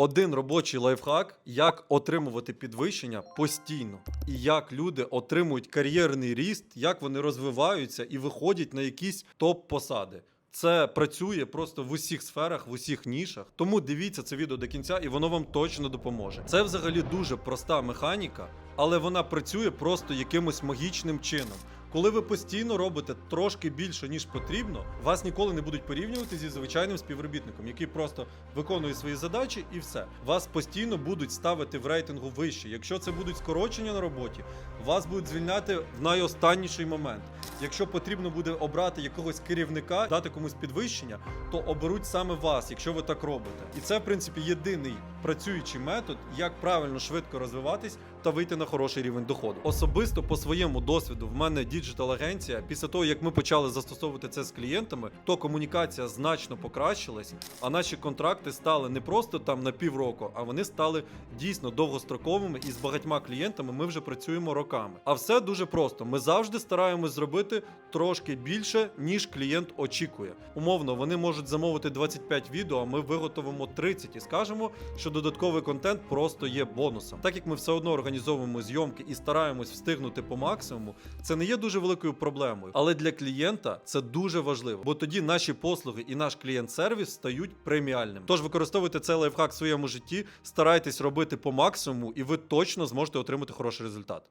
Один робочий лайфхак, як отримувати підвищення постійно, і як люди отримують кар'єрний ріст, як вони розвиваються і виходять на якісь топ-посади. Це працює просто в усіх сферах, в усіх нішах. Тому дивіться це відео до кінця, і воно вам точно допоможе. Це взагалі дуже проста механіка, але вона працює просто якимось магічним чином. Коли ви постійно робите трошки більше, ніж потрібно, вас ніколи не будуть порівнювати зі звичайним співробітником, який просто виконує свої задачі і все. Вас постійно будуть ставити в рейтингу вище. Якщо це будуть скорочення на роботі, вас будуть звільняти в найостанніший момент. Якщо потрібно буде обрати якогось керівника, дати комусь підвищення, то оберуть саме вас, якщо ви так робите. І це, в принципі, єдиний працюючий метод, як правильно швидко розвиватись та вийти на хороший рівень доходу. Особисто по своєму досвіду в мене діджитал агенція. Після того як ми почали застосовувати це з клієнтами, то комунікація значно покращилась, а наші контракти стали не просто там на півроку, а вони стали дійсно довгостроковими. І з багатьма клієнтами ми вже працюємо роками. А все дуже просто. Ми завжди стараємось зробити трошки більше, ніж клієнт очікує. Умовно, вони можуть замовити 25 відео, а ми виготовимо 30 і скажемо, що додатковий контент просто є бонусом. Так як ми все одно організовуємо зйомки і стараємось встигнути по максимуму, це не є дуже великою проблемою. Але для клієнта це дуже важливо, бо тоді наші послуги і наш клієнт-сервіс стають преміальним. Тож використовуйте цей лайфхак в своєму житті, старайтесь робити по максимуму, і ви точно зможете отримати хороший результат.